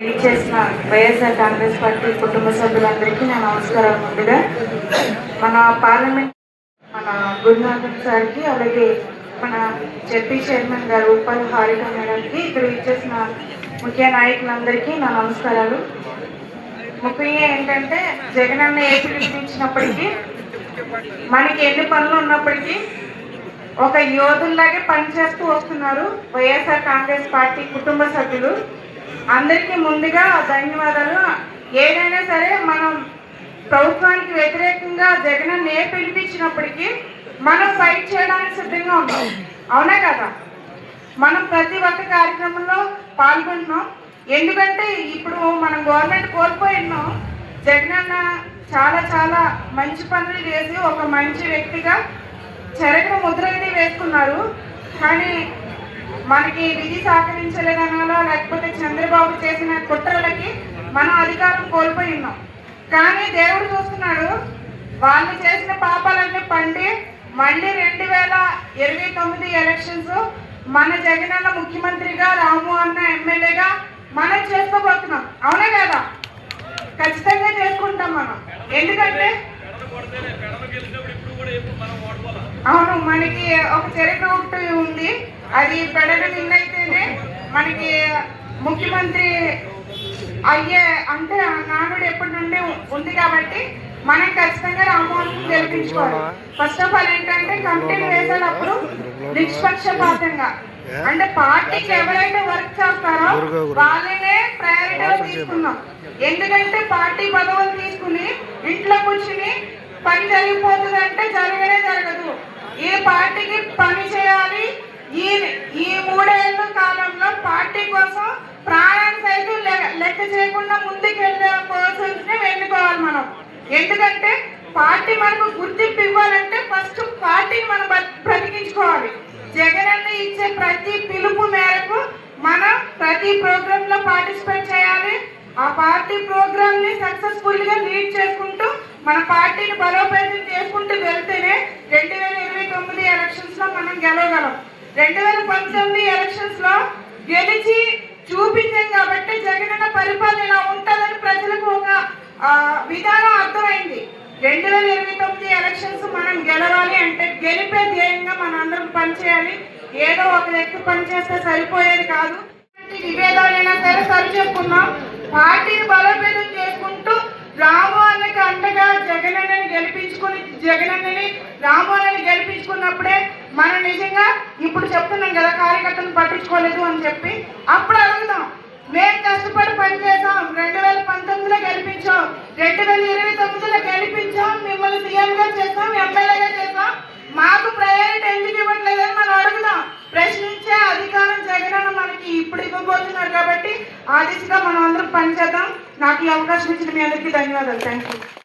చేసిన వైఎస్ఆర్ కాంగ్రెస్ పార్టీ కుటుంబ సభ్యులందరికీ నా నమస్కారం ముందుగా. మన పార్లమెంట్ మన గురునాథన్ సార్కి అలాగే మన జడ్పీ చైర్మన్ గారు ఉప్పల్ హారిక మేడంకి ఇక్కడ ఇచ్చేసిన ముఖ్య నాయకులందరికీ నా నమస్కారాలు. ముఖ్యంగా ఏంటంటే జగన్ అన్న ఏ పిలిపించినప్పటికీ మనకి ఎన్ని పనులు ఉన్నప్పటికీ ఒక యోధుల్లాగే పనిచేస్తూ వస్తున్నారు వైఎస్ఆర్ కాంగ్రెస్ పార్టీ కుటుంబ సభ్యులు. అందరికీ ముందుగా ధన్యవాదాలు. ఏదైనా సరే మనం ప్రభుత్వానికి వ్యతిరేకంగా జగన్ ఏ పిలిపించినప్పటికీ మనం ఫైట్ చేయడానికి సిద్ధంగా ఉన్నాం. అవునా కదా? మనం ప్రతి ఒక్క కార్యక్రమంలో పాల్గొంటున్నాం. ఎందుకంటే ఇప్పుడు మనం గవర్నమెంట్ కోల్పోయినాం అన్న చాలా చాలా మంచి పనులు చేసి ఒక మంచి వ్యక్తిగా చెరకు ముద్ర వేసుకున్నారు. కానీ మనకి విధి సహకరించలేదనాలో లేకపోతే చంద్రబాబు చేసిన కుట్రలకి మనం అధికారం కోల్పోయి ఉన్నాం. కానీ దేవుడు చూస్తున్నాడు వాళ్ళు చేసిన పాపాలన్నీ పండి మళ్ళీ రెండు వేల ఇరవై తొమ్మిది ఎలక్షన్స్ మన జగనన్న ముఖ్యమంత్రిగా రాము అన్న ఎమ్మెల్యేగా మనం చేసుకోబోతున్నాం. అవునా కదా? ఖచ్చితంగా చేసుకుంటాం మనం. ఎందుకంటే అవును మనకి ఒక చరిత్ర ఒకటి ఉంది. అది పెడల నిన్నైతేనే మనకి ముఖ్యమంత్రి అయ్యే అంటే నానుడు ఎప్పటి నుండి ఉంది కాబట్టి మనం ఖచ్చితంగా రామ్మోహన్ గెలిపించుకోవాలి. ఫస్ట్ ఆఫ్ ఆల్ ఏంటంటే కమిటీలు వేసేటప్పుడు నిష్పక్షపాతంగా. అంటే పార్టీకి ఎవరైతే వర్క్ చేస్తారో వాళ్ళనే ప్రయారిటీగా తీసుకుందాం. ఎందుకంటే పార్టీ పదవులు తీసుకుని ఇంట్లో కూర్చుని పని జరిగిపోతుంది అంటే జరగనే జరగదు. ఏ పార్టీకి పని చేయాలి ఈ ఈ మూడేళ్ళ కాలంలో పార్టీ కోసం ప్రాణం సైతం లెక్క చేయకుండా ముందుకెళ్ళే పర్సన్స్ని ఎన్నుకోవాలి మనం. ఎందుకంటే పార్టీ మనకు గుర్తింపు ఇవ్వాలంటే ఫస్ట్ పార్టీని మనం బ్రతికించుకోవాలి. జగన్ అన్న ఇచ్చే ప్రతి పిలుపు మేరకు మనం ప్రతి ప్రోగ్రామ్లో పార్టిసిపేట్ చేయాలి. ఆ పార్టీ ప్రోగ్రామ్ని సక్సెస్ఫుల్గా లీడ్ చేసుకుంటూ మన పార్టీని బలోపేతం చేసుకుంటూ వెళ్తేనే రెండు వేల ఇరవై తొమ్మిది ఎలక్షన్స్లో మనం గెలవగలం. రెండు వేల పంతొమ్మిది ఎలక్షన్స్లో గెలిచి చూపించాం కాబట్టి జగనన్న పరిపాలన ఇలా ఉంటుందని ప్రజలకు ఒక విధానం అర్థమైంది. రెండు వేల ఇరవై తొమ్మిది ఎలక్షన్స్ మనం గెలవాలి అంటే గెలిపే ధ్యేయంగా మనం అందరం పనిచేయాలి. ఏదో ఒక వ్యక్తి పనిచేస్తే సరిపోయేది కాదు. విభేదాలైనా సరే సరి చెప్పుకున్నాం పార్టీని బలోపేతం చేసుకుంటూ రాము అన్న అండగా జగనన్నని గెలిపించుకుని జగనన్నని రామోనని గెలిపించుకున్నప్పుడే మనం నిజంగా ఇప్పుడు చెప్తున్నాం కదా కార్యకర్తలు పట్టించుకోలేదు అని చెప్పి. అప్పుడు అడుగుదాం. మేము కష్టపడి పనిచేసాం రెండు వేల పంతొమ్మిదిలో గెలిపించాం. రెండు వేల ఇరవై తొమ్మిదిలో గెలిపించాం. మిమ్మల్ని సీఎంగా చేసాం ఎమ్మెల్యేగా చేసాం మాకు ప్రయారిటీ ఎందుకు ఇవ్వట్లేదని మనం అడుగుదాం. ప్రశ్నించే అధికారం జగనన్న మనకి ఇప్పుడు ఇవ్వబోతున్నారు కాబట్టి ఆ దిశగా మనం అందరం పనిచేద్దాం నాకు ఈ అవకాశం ఇచ్చిన మీ అందరికీ ధన్యవాదాలు. Thank you